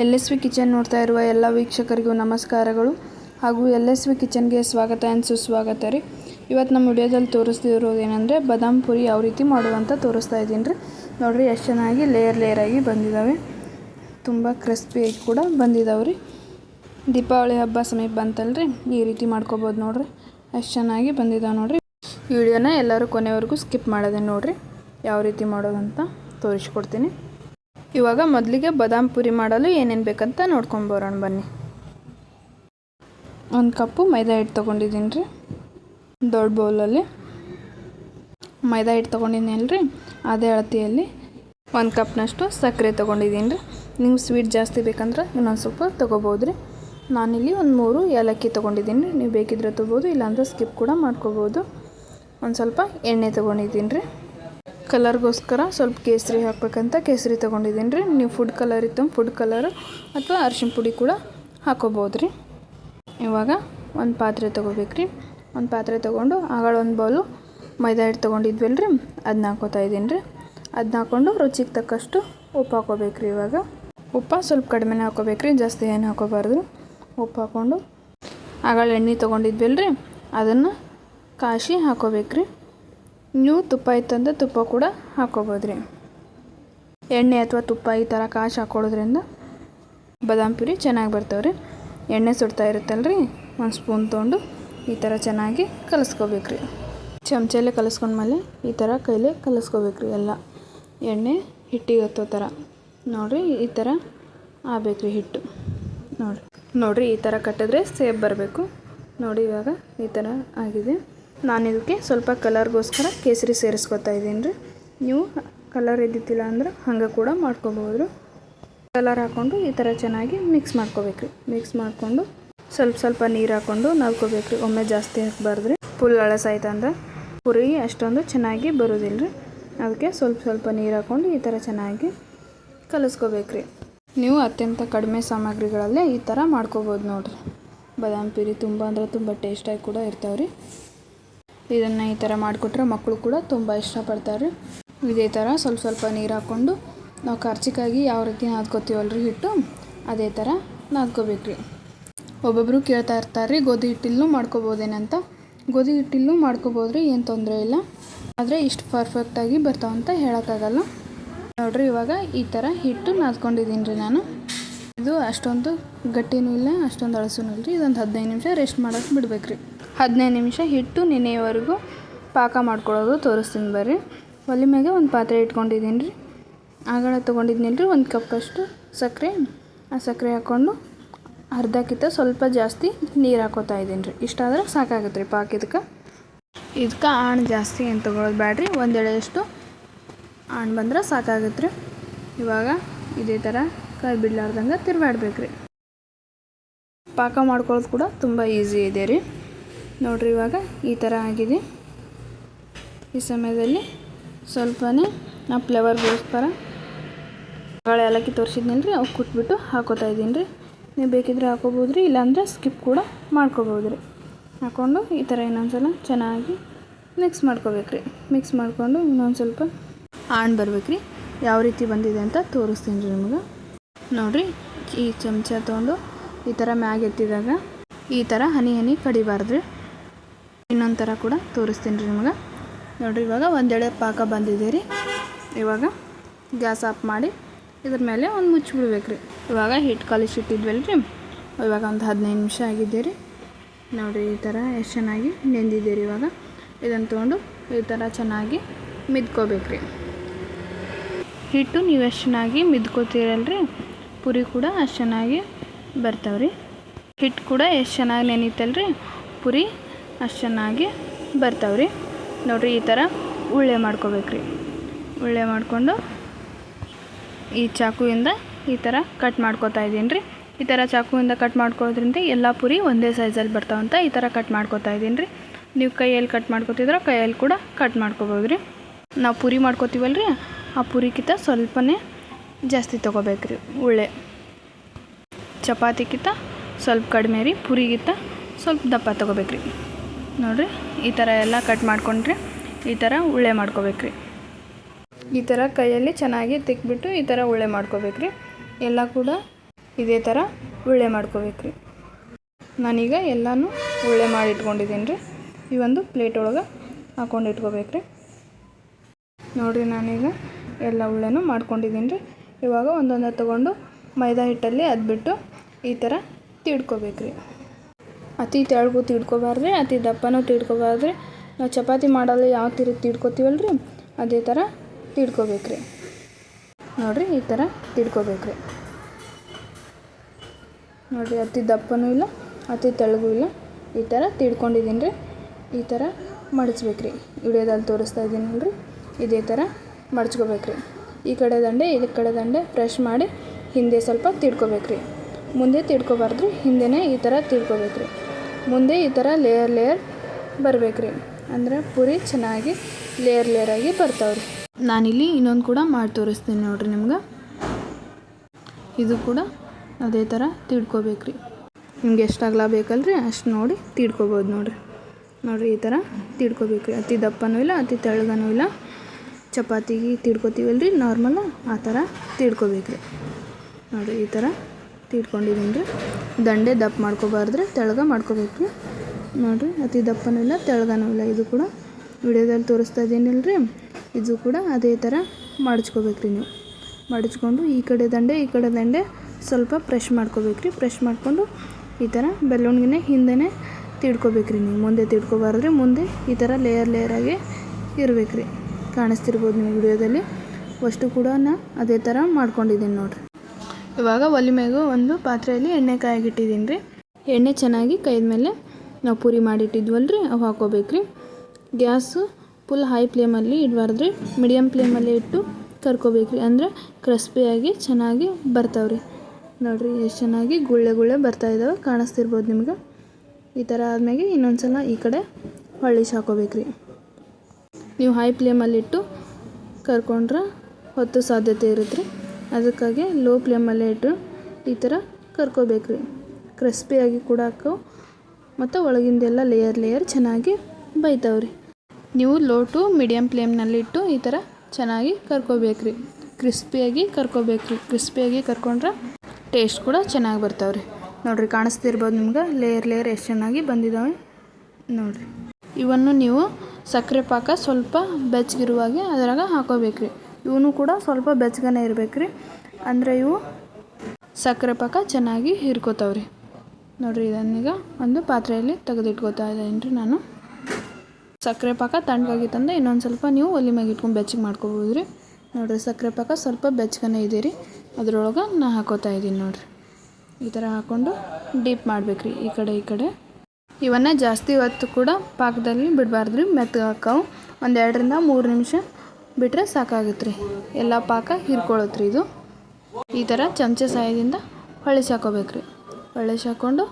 L S V kitchen ನೋಡ್ತಾ ಇರುವ ಎಲ್ಲ ವೀಕ್ಷಕರಿಗೂ ನಮಸ್ಕಾರಗಳು. ಹಾಗೂ ಎಲ್ ಎಸ್ ವಿ ಕಿಚನ್ಗೆ ಸ್ವಾಗತ ಆ್ಯಂಡ್ ಸುಸ್ವಾಗತ ರೀ. ಇವತ್ತು ನಮ್ಮ ವಿಡಿಯೋದಲ್ಲಿ ತೋರಿಸ್ತಿರೋದು ಏನಂದರೆ ಬದಾಮ್ ಪುರಿ ಯಾವ ರೀತಿ ಮಾಡುವಂತ ತೋರಿಸ್ತಾ ಇದ್ದೀನಿ ರೀ. ನೋಡಿರಿ ಎಷ್ಟು ಚೆನ್ನಾಗಿ ಲೇಯರ್ ಲೇಯರ್ ಆಗಿ ಬಂದಿದ್ದಾವೆ ತುಂಬ ಕ್ರಿಸ್ಪಿಯಾಗಿ ಕೂಡ ಬಂದಿದ್ದಾವೆ ರೀ. ದೀಪಾವಳಿ ಹಬ್ಬ ಸಮೀಪ ಬಂತಲ್ರಿ, ಈ ರೀತಿ ಮಾಡ್ಕೋಬೋದು ನೋಡಿರಿ. ಎಷ್ಟು ಚೆನ್ನಾಗಿ ಬಂದಿದ್ದಾವೆ ನೋಡಿರಿ. ವಿಡಿಯೋನ ಎಲ್ಲರೂ ಕೊನೆವರೆಗೂ ಸ್ಕಿಪ್ ಮಾಡೋದೇ ನೋಡಿರಿ. ಯಾವ ರೀತಿ ಮಾಡೋದಂತ ತೋರಿಸ್ಕೊಡ್ತೀನಿ. ಇವಾಗ ಮೊದಲಿಗೆ ಬಾದಾಮ್ ಪುರಿ ಮಾಡಲು ಏನೇನು ಬೇಕಂತ ನೋಡ್ಕೊಂಬರೋಣ ಬನ್ನಿ. ಒಂದು ಕಪ್ಪು ಮೈದಾ ಹಿಟ್ಟು ತೊಗೊಂಡಿದ್ದೀನಿ ರೀ. ದೊಡ್ಡ ಬೌಲಲ್ಲಿ. ಮೈದಾ ಹಿಟ್ಟು ತೊಗೊಂಡಿದ್ದೀನಿ ಅಲ್ರಿ. ಅದೇ ಅಳತಿಯಲ್ಲಿ ಒಂದು ಕಪ್ನಷ್ಟು ಸಕ್ಕರೆ ತೊಗೊಂಡಿದ್ದೀನಿ ರೀ. ನಿಮ್ಗೆ ಸ್ವೀಟ್ ಜಾಸ್ತಿ ಬೇಕಂದ್ರೆ ಇನ್ನೊಂದು ಸ್ವಲ್ಪ ತೊಗೋಬೋದು ರೀ. ನಾನಿಲ್ಲಿ ಒಂದು ಮೂರು ಏಲಕ್ಕಿ ತೊಗೊಂಡಿದ್ದೀನಿ ರೀ. ನೀವು ಬೇಕಿದ್ರೆ ತೊಗೋಬೋದು ಇಲ್ಲಾಂದ್ರೆ ಸ್ಕಿಪ್ ಕೂಡ ಮಾಡ್ಕೋಬೋದು ಒಂದು ಸ್ವಲ್ಪ ಎಣ್ಣೆ ತೊಗೊಂಡಿದ್ದೀನಿ ರೀ. ಕಲರ್ಗೋಸ್ಕರ ಸ್ವಲ್ಪ ಕೇಸರಿ ಹಾಕ್ಬೇಕಂತ ಕೇಸರಿ ತೊಗೊಂಡಿದ್ದೀನಿ ರೀ. ನೀವು ಫುಡ್ ಕಲರ್ ಇತ್ತು ಫುಡ್ ಕಲರು ಅಥವಾ ಅರಿಶಿನ ಪುಡಿ ಕೂಡ ಹಾಕೋಬೋದು ರೀ. ಇವಾಗ ಒಂದು ಪಾತ್ರೆ ತೊಗೋಬೇಕ್ರಿ ಒಂದು ಪಾತ್ರೆ ತೊಗೊಂಡು ಆಗಳ ಒಂದು ಬೌಲು ಮೈದಾ ಹಿಟ್ಟು ತೊಗೊಂಡಿದ್ವಲ್ಲ ರೀ ಅದನ್ನ ಹಾಕೋತಾ ಇದ್ದೀನಿ ರೀ. ಅದನ್ನ ಹಾಕ್ಕೊಂಡು ರುಚಿಗೆ ತಕ್ಕಷ್ಟು ಉಪ್ಪು ಹಾಕೋಬೇಕ್ರಿ ಇವಾಗ. ಉಪ್ಪು ಸ್ವಲ್ಪ ಕಡಿಮೆನೇ ಹಾಕೋಬೇಕ್ರಿ ಜಾಸ್ತಿ ಏನು ಹಾಕೋಬಾರ್ದು. ಉಪ್ಪು ಹಾಕ್ಕೊಂಡು ಆಗಳ ಎಣ್ಣೆ ತೊಗೊಂಡಿದ್ವಲ್ಲ ರೀ ಅದನ್ನು ಕಾಶಿ ಹಾಕೋಬೇಕ್ರಿ ನೀವು ತುಪ್ಪ ಇತ್ತಂದ್ರೆ ತುಪ್ಪ ಕೂಡ ಹಾಕ್ಕೋಬೋದು ರೀ ಎಣ್ಣೆ ಅಥವಾ ತುಪ್ಪ ಈ ಥರ ಕಾಶ್ ಹಾಕ್ಕೊಳ್ಳೋದ್ರಿಂದ ಬದಾಮ್ ಪುರಿ ಚೆನ್ನಾಗಿ ಬರ್ತಾವೆ ರೀ ಎಣ್ಣೆ ಸುಡ್ತಾ ಇರುತ್ತಲ್ಲ ರೀ ಒಂದು ಸ್ಪೂನ್ ತೊಗೊಂಡು ಈ ಥರ ಚೆನ್ನಾಗಿ ಕಲಿಸ್ಕೋಬೇಕು ರೀ ಚಮಚಲ್ಲೇ ಕಲಿಸ್ಕೊಂಡ್ಮೇಲೆ ಈ ಥರ ಕೈಲೇ ಕಲಿಸ್ಕೋಬೇಕು ರೀ ಎಲ್ಲ. ಎಣ್ಣೆ ಹಿಟ್ಟಿಗೆ ಹತ್ತೋ ಥರ. ನೋಡಿರಿ, ಈ ಥರ ಆಗ್ಬೇಕು ರೀ ಹಿಟ್ಟು. ನೋಡಿರಿ. ನೋಡಿರಿ, ಈ ಥರ ಕಟ್ಟಿದ್ರೆ ಸೇಬ್ ಬರಬೇಕು. ನೋಡಿ ಇವಾಗ ಈ ಥರ ಆಗಿದೆ. ನಾನು ಇದಕ್ಕೆ ಸ್ವಲ್ಪ ಕಲರ್ಗೋಸ್ಕರ ಕೇಸರಿ ಸೇರಿಸ್ಕೊತಾ ಇದ್ದೀನಿ ರೀ. ನೀವು ಕಲರ್ ಇದ್ದಿತ್ತಿಲ್ಲ ಅಂದ್ರೆ ಹಂಗೆ ಕೂಡ ಮಾಡ್ಕೊಬೋದು. ಕಲರ್ ಹಾಕ್ಕೊಂಡು ಈ ಥರ ಚೆನ್ನಾಗಿ ಮಿಕ್ಸ್ ಮಾಡ್ಕೋಬೇಕು ರೀ. ಮಿಕ್ಸ್ ಮಾಡಿಕೊಂಡು ಸ್ವಲ್ಪ ಸ್ವಲ್ಪ ನೀರು ಹಾಕ್ಕೊಂಡು ನಲ್ಕೋಬೇಕು ಒಮ್ಮೆ ಜಾಸ್ತಿ ಹಾಕ್ಬಾರ್ದು ರೀ. ಫುಲ್ ಅಳಸಾಯ್ತಂದ್ರೆ ಪುರಿ ಅಷ್ಟೊಂದು ಚೆನ್ನಾಗಿ ಬರೋದಿಲ್ಲ ರೀ. ಅದಕ್ಕೆ ಸ್ವಲ್ಪ ಸ್ವಲ್ಪ ನೀರು ಹಾಕ್ಕೊಂಡು ಈ ಥರ ಚೆನ್ನಾಗಿ ಕಲಿಸ್ಕೋಬೇಕು ರೀ. ನೀವು ಅತ್ಯಂತ ಕಡಿಮೆ ಸಾಮಗ್ರಿಗಳಲ್ಲೇ ಈ ಥರ ಮಾಡ್ಕೋಬೋದು ನೋಡಿರಿ. ಬಾದಾಮ್ ಪಿರಿ ತುಂಬ ಅಂದರೆ ತುಂಬ ಟೇಸ್ಟಾಗಿ ಕೂಡ ಇರ್ತಾವೆ ರೀ ಇದನ್ನು ಈ ಥರ ಮಾಡಿಕೊಟ್ರೆ ಮಕ್ಕಳು ಕೂಡ ತುಂಬ ಇಷ್ಟಪಡ್ತಾರೆ. ಇದೇ ಥರ ಸ್ವಲ್ಪ ಸ್ವಲ್ಪ ನೀರು ಹಾಕ್ಕೊಂಡು ನಾವು ಖರ್ಚಿಗಾಗಿ ಯಾವ ರೀತಿ ನಾದ್ಕೋತೀವಲ್ಲ ರೀ ಹಿಟ್ಟು, ಅದೇ ಥರ ನಾದ್ಕೋಬೇಕು ರೀ ಒಬ್ಬೊಬ್ಬರು ಕೇಳ್ತಾ ಇರ್ತಾರೆ ರೀ ಗೋಧಿ ಹಿಟ್ಟಿಲ್ಲೂ ಮಾಡ್ಕೋಬೋದೇನಂತ. ಗೋಧಿ ಹಿಟ್ಟಿಲ್ಲೂ ಮಾಡ್ಕೋಬೋದು ರೀ ಏನು ತೊಂದರೆ ಇಲ್ಲ. ಆದರೆ ಇಷ್ಟು ಪರ್ಫೆಕ್ಟಾಗಿ ಬರ್ತಾವಂತ ಹೇಳೋಕ್ಕಾಗಲ್ಲ. ನೋಡಿರಿ ಇವಾಗ ಈ ಥರ ಹಿಟ್ಟು ನಾದ್ಕೊಂಡಿದ್ದೀನಿ ರೀ ನಾನು. ಇದು ಅಷ್ಟೊಂದು ಗಟ್ಟಿನೂ ಇಲ್ಲ, ಅಷ್ಟೊಂದು ಅಳಸೂ ಇಲ್ಲ ರೀ ಇದೊಂದು ಹದಿನೈದು ನಿಮಿಷ ರೆಸ್ಟ್ ಮಾಡೋಕೆ ಬಿಡ್ಬೇಕು ರೀ ಹದಿನೈದು ನಿಮಿಷ ಹಿಟ್ಟು ನೆನೆಯವರೆಗೂ ಪಾಕ ಮಾಡ್ಕೊಳ್ಳೋದು ತೋರಿಸ್ತೀನಿ ಬರ್ರಿ. ಒಲೆ ಮ್ಯಾಗೆ ಒಂದು ಪಾತ್ರೆ ಇಟ್ಕೊಂಡಿದ್ದೀನಿ ರೀ. ಆಗಳ ತೊಗೊಂಡಿದ್ನಿಲ್ಲ ರೀ ಒಂದು ಕಪ್ಪಷ್ಟು ಸಕ್ಕರೆ. ಆ ಸಕ್ಕರೆ ಹಾಕ್ಕೊಂಡು ಅರ್ಧಕ್ಕಿಂತ ಸ್ವಲ್ಪ ಜಾಸ್ತಿ ನೀರು ಹಾಕೋತಾ ಇದ್ದೀನಿ ರೀ. ಇಷ್ಟಾದ್ರೆ ಸಾಕಾಗುತ್ತೆ ರೀ ಪಾಕ ಇದಕ್ಕೆ. ಇದಕ್ಕೆ ಆಣ್ ಜಾಸ್ತಿ ಏನು ತೊಗೊಳೋದು ಬ್ಯಾಡ್ರಿ, ಒಂದೆಳೆಯಷ್ಟು ಆಣ್ ಬಂದ್ರೆ ಸಾಕಾಗುತ್ತೆ ರೀ. ಇವಾಗ ಇದೇ ಥರ ಕೈ ಬಿಡ್ಲಾರ್ದಂಗೆ ತಿರ್ಗಾಡ್ಬೇಕು ರೀ. ಪಾಕ ಮಾಡ್ಕೊಳ್ಳೋದು ಕೂಡ ತುಂಬ ಈಸಿ ಇದೆ ರೀ. ನೋಡಿರಿ ಇವಾಗ ಈ ಥರ ಆಗಿದೆ. ಈ ಸಮಯದಲ್ಲಿ ಸ್ವಲ್ಪನೇ ನಾ ಫ್ಲೇವರ್ಗೋಸ್ಕರ ಬಾಳೆ ಏಲಕ್ಕಿ ತೋರಿಸಿದ್ನಲ್ಲ ರೀ ಅವು ಕುಟ್ಬಿಟ್ಟು ಹಾಕೋತಾ ಇದ್ದೀನಿ ರೀ. ನೀವು ಬೇಕಿದ್ರೆ ಹಾಕೋಬೋದು ರೀ ಇಲ್ಲಾಂದರೆ ಸ್ಕಿಪ್ ಕೂಡ ಮಾಡ್ಕೋಬೋದು ರೀ ಹಾಕ್ಕೊಂಡು ಈ ಥರ ಇನ್ನೊಂದು ಸಲ ಚೆನ್ನಾಗಿ ಮಿಕ್ಸ್ ಮಾಡ್ಕೋಬೇಕು ರೀ ಮಿಕ್ಸ್ ಮಾಡಿಕೊಂಡು ಇನ್ನೊಂದು ಸ್ವಲ್ಪ ಆಣ್ ಬರ್ಬೇಕು ರೀ ಯಾವ ರೀತಿ ಬಂದಿದೆ ಅಂತ ತೋರಿಸ್ತೀನಿ ರೀ ನಿಮ್ಗೆ. ನೋಡಿರಿ, ಈ ಚಮಚ ತೊಗೊಂಡು ಈ ಥರ ಮ್ಯಾಗ ಎತ್ತಿದಾಗ ಈ ಥರ ಹನಿ ಹನಿ ಕಡಿಬಾರ್ದು ರೀ. ಇನ್ನೊಂದು ಥರ ಕೂಡ ತೋರಿಸ್ತೀನಿ ರೀ ನಿಮಗೆ. ನೋಡಿರಿ, ಇವಾಗ ಒಂದೆಳೆ ಪಾಕ ಬಂದಿದೆ ರೀ. ಇವಾಗ ಗ್ಯಾಸ್ ಆಫ್ ಮಾಡಿ ಇದ್ರ ಮೇಲೆ ಒಂದು ಮುಚ್ಚಿಬಿಡ್ಬೇಕು ರೀ. ಇವಾಗ ಹಿಟ್ಟು ಕಲಿಸಿಟ್ಟಿದ್ವಲ್ಲ ರೀ. ಇವಾಗ ಒಂದು ಹದಿನೈದು ನಿಮಿಷ ಆಗಿದೆ ರೀ. ನೋಡಿರಿ, ಈ ಥರ ಎಷ್ಟು ಚೆನ್ನಾಗಿ ನೆಂದಿದೆ ರೀ ಇವಾಗ. ಇದನ್ನು ತೊಗೊಂಡು ಈ ಥರ ಚೆನ್ನಾಗಿ ಮಿದ್ಕೋಬೇಕು ರೀ. ಹಿಟ್ಟು ನೀವು ಎಷ್ಟು ಚೆನ್ನಾಗಿ ಮಿದ್ಕೋತೀರಲ್ರಿ ಪುರಿ ಕೂಡ ಅಷ್ಟು ಚೆನ್ನಾಗಿ ಬರ್ತಾವ್ರಿ ಹಿಟ್ಟು ಕೂಡ ಎಷ್ಟು ಚೆನ್ನಾಗಿ ನೆನೀತಲ್ರಿ ಪುರಿ ಅಷ್ಟು ಚೆನ್ನಾಗಿ ಬರ್ತಾವೆ ರೀ ನೋಡಿರಿ ಈ ಥರ ಉಳ್ಳೆ ಮಾಡ್ಕೋಬೇಕ್ರಿ. ಉಳ್ಳೆ ಮಾಡಿಕೊಂಡು ಈ ಚಾಕುವಿಂದ ಈ ಥರ ಕಟ್ ಮಾಡ್ಕೋತಾ ಇದ್ದೀನಿ ರೀ ಈ ಥರ ಚಾಕುವಿಂದ ಕಟ್ ಮಾಡ್ಕೊಳ್ಳೋದ್ರಿಂದ ಎಲ್ಲ ಪುರಿ ಒಂದೇ ಸೈಜಲ್ಲಿ ಬರ್ತಾವಂತ ಈ ಥರ ಕಟ್ ಮಾಡ್ಕೋತಾ ಇದ್ದೀನಿ ರೀ ನೀವು ಕೈಯಲ್ಲಿ ಕಟ್ ಮಾಡ್ಕೋತಿದ್ರೆ ಕೈಯಲ್ಲಿ ಕೂಡ ಕಟ್ ಮಾಡ್ಕೋಬೋದು ರೀ ನಾವು ಪುರಿ ಮಾಡ್ಕೋತೀವಲ್ಲ ರೀ ಆ ಪುರಿಗಿಂತ ಸ್ವಲ್ಪನೇ ಜಾಸ್ತಿ ತೊಗೋಬೇಕ್ರಿ ಉಳ್ಳೆ. ಚಪಾತಿಗಿಂತ ಸ್ವಲ್ಪ ಕಡಿಮೆ ರೀ, ಪುರಿಗಿಂತ ಸ್ವಲ್ಪ ದಪ್ಪ ತೊಗೋಬೇಕ್ರಿ. ನೋಡಿರಿ, ಈ ಥರ ಎಲ್ಲ ಕಟ್ ಮಾಡ್ಕೊಂಡ್ರಿ, ಈ ಥರ ಉಳ್ಳೆ ಮಾಡ್ಕೋಬೇಕ್ರಿ. ಈ ಥರ ಕೈಯಲ್ಲಿ ಚೆನ್ನಾಗಿ ತಿಕ್ಬಿಟ್ಟು ಈ ಥರ ಉಳ್ಳೆ ಮಾಡ್ಕೋಬೇಕ್ರಿ. ಎಲ್ಲ ಕೂಡ ಇದೇ ಥರ ಉಳ್ಳೆ ಮಾಡ್ಕೋಬೇಕು ರೀ ನಾನೀಗ ಎಲ್ಲನೂ ಉಳ್ಳೆ ಮಾಡಿ ಇಟ್ಕೊಂಡಿದ್ದೀನಿ ರೀ. ಈ ಒಂದು ಪ್ಲೇಟ್ ಒಳಗೆ ಹಾಕೊಂಡು ಇಟ್ಕೋಬೇಕು ರೀ ನೋಡಿರಿ, ನಾನೀಗ ಎಲ್ಲ ಉಳ್ಳೆನೂ ಮಾಡ್ಕೊಂಡಿದ್ದೀನಿ ರೀ. ಇವಾಗ ಒಂದೊಂದೇ ತೊಗೊಂಡು ಮೈದಾ ಹಿಟ್ಟಲ್ಲಿ ಅದ್ಬಿಟ್ಟು ಈ ಥರ ತಿಡ್ಕೋಬೇಕು ರೀ ಅತಿ ತೆಳಗೂ ತೀಡ್ಕೋಬಾರ್ದ್ರಿ, ಅತಿ ದಪ್ಪನೂ ತೀಡ್ಕೋಬಾರ್ದ್ರಿ. ನಾವು ಚಪಾತಿ ಮಾಡಲು ಯಾವ ತಿರು ತಿಡ್ಕೋತೀವಲ್ಲ ರೀ ಅದೇ ಥರ ತಿಡ್ಕೋಬೇಕು ರೀ ನೋಡಿರಿ, ಈ ಥರ ತಿಡ್ಕೋಬೇಕು ರೀ ನೋಡಿರಿ, ಅತಿ ದಪ್ಪನೂ ಇಲ್ಲ, ಅತಿ ತೆಳಗೂ ಇಲ್ಲ, ಈ ಥರ ತಿಡ್ಕೊಂಡಿದ್ದೀನಿ ರೀ ಈ ಥರ ಮಡಚ್ಬೇಕು ರೀ ವಿಡಿಯೋದಲ್ಲಿ ತೋರಿಸ್ತಾ ಇದ್ದೀನಿ ರೀ ಇದೇ ಥರ ಮಡಚ್ಕೋಬೇಕ್ರಿ. ಈ ಕಡೆ ದಂಡೆ, ಈ ಕಡೆ ದಂಡೆ ಫ್ರೆಶ್ ಮಾಡಿ ಹಿಂದೆ ಸ್ವಲ್ಪ ತಿಡ್ಕೋಬೇಕು ರೀ ಮುಂದೆ ತಿಳ್ಕೊಬಾರ್ದು ಹಿಂದೆನೇ ಈ ಥರ ತಿಳ್ಕೊಬೇಕು ರೀ ಮುಂದೆ ಈ ಥರ ಲೇಯರ್ ಲೇಯರ್ ಬರ್ಬೇಕು ರೀ ಅಂದರೆ ಪೂರಿ ಚೆನ್ನಾಗಿ ಲೇಯರ್ ಲೇಯರಾಗಿ ಬರ್ತಾವೆ ರೀ ನಾನಿಲ್ಲಿ ಇನ್ನೊಂದು ಕೂಡ ಮಾಡಿ ತೋರಿಸ್ತೀನಿ ನೋಡಿರಿ ನಿಮ್ಗೆ. ಇದು ಕೂಡ ಅದೇ ಥರ ತಿಡ್ಕೋಬೇಕು ರೀ ನಿಮ್ಗೆ ಎಷ್ಟಾಗ್ಲ ಬೇಕಲ್ರಿ ಅಷ್ಟು ನೋಡಿ ತಿಳ್ಕೊಬೋದು ನೋಡಿರಿ. ನೋಡಿರಿ ಈ ಥರ ತಿಡ್ಕೋಬೇಕು ರೀ ಅತಿ ದಪ್ಪನೂ ಇಲ್ಲ, ಅತಿ ತೆಳ್ಳಗನೂ ಇಲ್ಲ. ಚಪಾತಿಗೆ ತಿಳ್ಕೊತೀವಲ್ರಿ, ನಾರ್ಮಲ್ ಆ ಥರ ತಿಡ್ಕೋಬೇಕು ರೀ ನೋಡಿರಿ ಈ ಥರ ತಿಡ್ಕೊಂಡಿದ್ದೀನಿ ರೀ ದಂಡೆ ದಪ್ಪ ಮಾಡ್ಕೋಬಾರ್ದ್ರೆ ತೆಳಗ ಮಾಡ್ಕೋಬೇಕು. ರೀ ನೋಡಿರಿ, ಅತಿ ದಪ್ಪನೂ ಇಲ್ಲ, ತೆಳ್ಗನೂ ಇಲ್ಲ. ಇದು ಕೂಡ ವಿಡಿಯೋದಲ್ಲಿ ತೋರಿಸ್ತಾ ಇದ್ದೀನಿಲ್ಲ ರೀ ಇದು ಕೂಡ ಅದೇ ಥರ ಮಡಚ್ಕೋಬೇಕು ರೀ ನೀವು. ಮಡಚ್ಕೊಂಡು ಈ ಕಡೆ ದಂಡೆ, ಈ ಕಡೆ ದಂಡೆ ಸ್ವಲ್ಪ ಪ್ರೆಶ್ ಮಾಡ್ಕೋಬೇಕು ರೀ ಪ್ರೆಶ್ ಮಾಡಿಕೊಂಡು ಈ ಥರ ಬೆಳ್ಳುಣ್ಗಿನೇ ಹಿಂದೆನೇ ತಿಡ್ಕೋಬೇಕು ರೀ ನೀವು. ಮುಂದೆ ತಿಡ್ಕೋಬಾರ್ದ್ರೆ ಮುಂದೆ ಈ ಥರ ಲೇಯರ್ ಲೇಯರಾಗಿ ಇರ್ಬೇಕು ರೀ ಕಾಣಿಸ್ತಿರ್ಬೋದು ನೀವು ವಿಡಿಯೋದಲ್ಲಿ. ಅಷ್ಟು ಕೂಡ ಅದೇ ಥರ ಮಾಡ್ಕೊಂಡಿದ್ದೀನಿ ನೋಡಿರಿ. ಇವಾಗ ಒಲೆ ಒಂದು ಪಾತ್ರೆಯಲ್ಲಿ ಎಣ್ಣೆ ಕಾಯಾಗಿಟ್ಟಿದ್ದೀನಿ ರೀ. ಎಣ್ಣೆ ಚೆನ್ನಾಗಿ ಕೈದ ಮೇಲೆ ನಾವು ಪೂರಿ ಮಾಡಿಟ್ಟಿದ್ವಲ್ಲ ರೀ ಅವು ಹಾಕೋಬೇಕು ರೀ ಗ್ಯಾಸು ಫುಲ್ ಹೈ ಫ್ಲೇಮಲ್ಲಿ ಇಡಬಾರ್ದು ರೀ ಮೀಡಿಯಮ್ ಫ್ಲೇಮಲ್ಲಿ ಇಟ್ಟು ಕರ್ಕೋಬೇಕು ರೀ ಅಂದರೆ ಕ್ರಿಸ್ಪಿಯಾಗಿ ಚೆನ್ನಾಗಿ ಬರ್ತಾವೆ ರೀ ನೋಡಿರಿ ಎಷ್ಟು ಚೆನ್ನಾಗಿ ಗುಳ್ಳೆ ಗುಳ್ಳೆ ಬರ್ತಾ ಇದ್ದಾವೆ ಕಾಣಿಸ್ತಿರ್ಬೋದು ನಿಮ್ಗೆ. ಈ ಥರ ಆದಮೇಲೆ ಇನ್ನೊಂದು ಸಲ ಈ ಕಡೆ ಹೊಳ್ಳಿಸಿ ಹಾಕೋಬೇಕು ರೀ ನೀವು ಹೈ ಫ್ಲೇಮಲ್ಲಿಟ್ಟು ಕರ್ಕೊಂಡ್ರೆ ಹೊತ್ತು ಸಾಧ್ಯತೆ ಇರುತ್ತೆ ರೀ ಅದಕ್ಕಾಗಿ ಲೋ ಫ್ಲೇಮಲ್ಲೇ ಇಟ್ಟು ಈ ಥರ ಕರ್ಕೋಬೇಕು ರೀ. ಕ್ರಿಸ್ಪಿಯಾಗಿ ಕೂಡ ಮತ್ತು ಒಳಗಿಂದೆಲ್ಲ ಲೇಯರ್ ಲೇಯರ್ ಚೆನ್ನಾಗಿ ಬೈತಾವ್ರಿ ನೀವು ಲೋ ಟು ಮೀಡಿಯಮ್ ಫ್ಲೇಮ್ನಲ್ಲಿಟ್ಟು ಈ ಥರ ಚೆನ್ನಾಗಿ ಕರ್ಕೋಬೇಕು ರೀ. ಕ್ರಿಸ್ಪಿಯಾಗಿ ಕರ್ಕೋಬೇಕು ರೀ. ಕ್ರಿಸ್ಪಿಯಾಗಿ ಕರ್ಕೊಂಡ್ರೆ ಟೇಸ್ಟ್ ಕೂಡ ಚೆನ್ನಾಗಿ ಬರ್ತಾವೆ ರೀ. ನೋಡಿರಿ ಕಾಣಿಸ್ತಿರ್ಬೋದು ನಿಮ್ಗೆ ಲೇಯರ್ ಲೇಯರ್ ಎಷ್ಟು ಚೆನ್ನಾಗಿ ಬಂದಿದ್ದಾವೆ ನೋಡಿರಿ. ಇವನ್ನು ನೀವು ಸಕ್ಕರೆ ಪಾಕ ಸ್ವಲ್ಪ ಬೆಚ್ಚಗಿರುವಾಗೆ ಅದರಾಗ ಹಾಕೋಬೇಕು ರೀ. ಇವನು ಕೂಡ ಸ್ವಲ್ಪ ಬೆಚ್ಚಗನೆ ಇರ್ಬೇಕು ರೀ. ಅಂದರೆ ಇವು ಸಕ್ಕರೆ ಪಾಕ ಚೆನ್ನಾಗಿ ಹಿರ್ಕೋತಾವ್ರಿ. ನೋಡಿರಿ ಇದನ್ನೀಗ ಒಂದು ಪಾತ್ರೆಯಲ್ಲಿ ತೆಗೆದಿಟ್ಕೋತಾ ಇದ್ದೇನೆ ರೀ ನಾನು. ಸಕ್ಕರೆ ಪಾಕ ತಂದ ಇನ್ನೊಂದು ಸ್ವಲ್ಪ ನೀವು ಒಲೆ ಮ್ಯಾಗೆ ಇಟ್ಕೊಂಡು ಬೆಚ್ಚಗೆ ಮಾಡ್ಕೋಬೋದು ರೀ. ನೋಡಿರಿ ಸಕ್ಕರೆ ಪಾಕ ಸ್ವಲ್ಪ ಬೆಚ್ಚಗನೆ ರೀ. ಅದರೊಳಗೆ ನಾ ಹಾಕೋತಾ ಇದ್ದೀನಿ ನೋಡಿರಿ. ಈ ಥರ ಹಾಕ್ಕೊಂಡು ಡೀಪ್ ಮಾಡ್ಬೇಕು ರೀ ಈ ಕಡೆ ಈ ಕಡೆ. ಇವನ್ನ ಜಾಸ್ತಿ ಹೊತ್ತು ಕೂಡ ಪಾಕದಲ್ಲಿ ಬಿಡಬಾರ್ದು ರೀ ಮೆತ್ತಗೆ ಹಾಕವು. ಒಂದು ಎರಡರಿಂದ ಮೂರು ನಿಮಿಷ ಬಿಟ್ಟರೆ ಸಾಕಾಗುತ್ತೆ ರೀ ಎಲ್ಲ ಪಾಕ ಹೀರ್ಕೊಳ್ಳುತ್ತೆ ರೀ ಇದು. ಈ ಥರ ಚಮಚ ಸಹಾಯದಿಂದ ಹೊಳಿಸಿ ರೀ ಹೊಳಿಸಿ ಹಾಕ್ಕೊಂಡು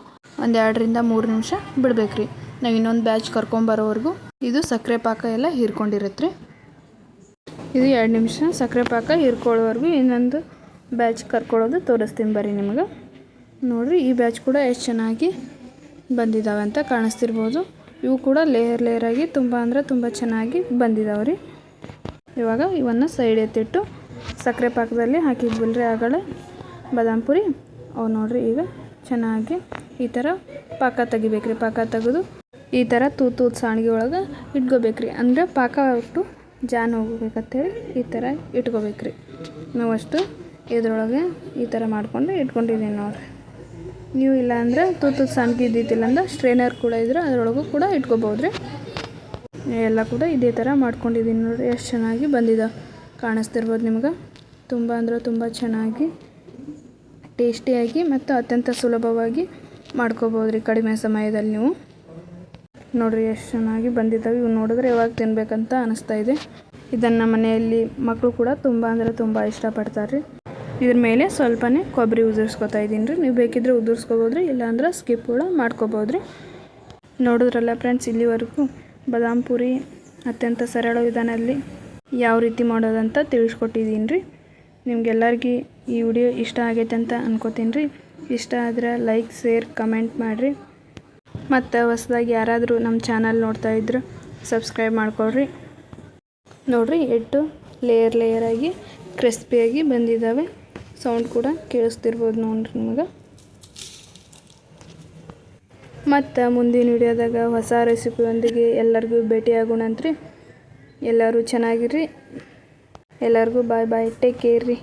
ಒಂದು ಎರಡರಿಂದ ಮೂರು ನಿಮಿಷ ಬಿಡ್ಬೇಕು ರೀ ನಾವು ಇನ್ನೊಂದು ಬ್ಯಾಚ್ ಕರ್ಕೊಂಬರೋವರೆಗೂ ಇದು ಸಕ್ಕರೆ ಪಾಕ ಎಲ್ಲ ಹೀರ್ಕೊಂಡಿರುತ್ತೆ ರೀ ಇದು ಎರಡು ನಿಮಿಷ ಸಕ್ಕರೆ ಪಾಕ ಹೀರ್ಕೊಳ್ಳೋವರೆಗೂ ಇನ್ನೊಂದು ಬ್ಯಾಚ್ ಕರ್ಕೊಳ್ಳೋದು ತೋರಿಸ್ತೀನಿ ಬರ್ರಿ ನಿಮಗೆ. ನೋಡಿರಿ ಈ ಬ್ಯಾಚ್ ಕೂಡ ಎಷ್ಟು ಚೆನ್ನಾಗಿ ಬಂದಿದ್ದಾವೆ ಅಂತ ಕಾಣಿಸ್ತಿರ್ಬೋದು. ಇವು ಕೂಡ ಲೇಯರ್ ಲೇಯರಾಗಿ ತುಂಬ ಅಂದರೆ ತುಂಬ ಚೆನ್ನಾಗಿ ಬಂದಿದ್ದಾವೆ ರೀ ಇವಾಗ ಇವನ್ನು ಸೈಡ್ ಎತ್ತಿಟ್ಟು ಸಕ್ಕರೆ ಪಾಕದಲ್ಲಿ ಹಾಕಿದ್ಬಿಲ್ರಿ ಆಗಲೇ. ಬಾದಾಮ್ ಪುರಿ, ಅವು ನೋಡಿರಿ ಈಗ ಚೆನ್ನಾಗಿ ಈ ಥರ ಪಾಕ ತೆಗಿಬೇಕ್ರಿ, ಪಾಕ ತೆಗೆದು ಈ ಥರ ತೂತು ತೂತು ಸಾಣಿಗೆ ಒಳಗೆ ಇಟ್ಕೋಬೇಕ್ರಿ. ಅಂದರೆ ಪಾಕ ಇಟ್ಟು ಜಾನ್ ಹೋಗ್ಬೇಕಂತೇಳಿ ಈ ಥರ ಇಟ್ಕೋಬೇಕ್ರಿ. ನಾವಷ್ಟು ಇದ್ರೊಳಗೆ ಈ ಥರ ಮಾಡಿಕೊಂಡು ಇಟ್ಕೊಂಡಿದ್ದೀನಿ ನೋಡಿರಿ. ನೀವು ಇಲ್ಲ ಅಂದ್ರೆ ತೂತು ಸಾಣಿಗೆ ಇದ್ದಿದ್ದಿಲ್ಲ ಅಂದ್ರೆ ಸ್ಟ್ರೈನರ್ ಕೂಡ ಇದ್ರೆ ಅದರೊಳಗೂ ಕೂಡ ಇಟ್ಕೋಬೋದು ರೀ ಎಲ್ಲ ಕೂಡ ಇದೇ ಥರ ಮಾಡ್ಕೊಂಡಿದ್ದೀನಿ ನೋಡಿರಿ, ಎಷ್ಟು ಚೆನ್ನಾಗಿ ಬಂದಿದೆ. ಕಾಣಿಸ್ತಿರ್ಬೋದು ನಿಮ್ಗೆ? ತುಂಬ ಅಂದ್ರೆ ತುಂಬ ಚೆನ್ನಾಗಿ, ಟೇಸ್ಟಿಯಾಗಿ ಮತ್ತು ಅತ್ಯಂತ ಸುಲಭವಾಗಿ ಮಾಡ್ಕೋಬೋದು ರೀ ಕಡಿಮೆ ಸಮಯದಲ್ಲಿ ನೀವು. ನೋಡಿರಿ, ಎಷ್ಟು ಚೆನ್ನಾಗಿ ಬಂದಿದ್ದಾವೆ. ಇವು ನೋಡಿದ್ರೆ ಯಾವಾಗ ತಿನ್ಬೇಕಂತ ಅನಿಸ್ತಾ ಇದೆ. ಇದನ್ನು ಮನೆಯಲ್ಲಿ ಮಕ್ಕಳು ಕೂಡ ತುಂಬ ಅಂದರೆ ತುಂಬ ಇಷ್ಟಪಡ್ತಾರೆ ರೀ ಇದ್ರ ಮೇಲೆ ಸ್ವಲ್ಪನೇ ಕೊಬ್ಬರಿ ಉದುರಿಸ್ಕೊತಾ ಇದ್ದೀನಿ ರೀ. ನೀವು ಬೇಕಿದ್ರೆ ಉದುರಿಸ್ಕೋಬೋದು ರೀ ಇಲ್ಲಾಂದ್ರೆ ಸ್ಕಿಪ್ ಕೂಡ ಮಾಡ್ಕೋಬೋದು ರೀ ನೋಡಿದ್ರಲ್ಲ ಫ್ರೆಂಡ್ಸ್ ಇಲ್ಲಿವರೆಗೂ ಬಾದಾಮ್ ಪುರಿ, ಅತ್ಯಂತ ಸರಳ ವಿಧಾನದಲ್ಲಿ ಯಾವ ರೀತಿ ಮಾಡೋದಂತ ತಿಳಿಸ್ಕೊಟ್ಟಿದ್ದೀನಿ ರೀ ನಿಮ್ಗೆಲ್ಲರಿಗೆ ಈ ವಿಡಿಯೋ ಇಷ್ಟ ಆಗೈತೆ ಅಂತ ಅನ್ಕೋತೀನಿ ರೀ ಇಷ್ಟ ಆದರೆ ಲೈಕ್, ಶೇರ್, ಕಮೆಂಟ್ ಮಾಡಿರಿ. ಮತ್ತು ಹೊಸ್ದಾಗಿ ಯಾರಾದರೂ ನಮ್ಮ ಚಾನಲ್ ನೋಡ್ತಾ ಇದ್ರೆ ಸಬ್ಸ್ಕ್ರೈಬ್ ಮಾಡ್ಕೊಳ್ರಿ. ನೋಡಿರಿ, ಎಟ್ಟು ಲೇಯರ್ ಲೇಯರಾಗಿ ಕ್ರಿಸ್ಪಿಯಾಗಿ ಬಂದಿದ್ದಾವೆ. ಸೌಂಡ್ ಕೂಡ ಕೇಳಿಸ್ತಿರ್ಬೋದು ನೋಡ್ರಿ ನಿಮಗೆ. ಮತ್ತು ಮುಂದಿನ ವಿಡಿಯೋದಾಗ ಹೊಸ ರೆಸಿಪಿಯೊಂದಿಗೆ ಎಲ್ಲರಿಗೂ ಭೇಟಿಯಾಗೋಣಂತ್ರಿ ಎಲ್ಲರೂ ಚೆನ್ನಾಗಿರ್ರಿ. ಎಲ್ಲರಿಗೂ ಬಾಯ್ ಬಾಯ್ ಟೇಕ್ ಕೇರ್ ರೀ.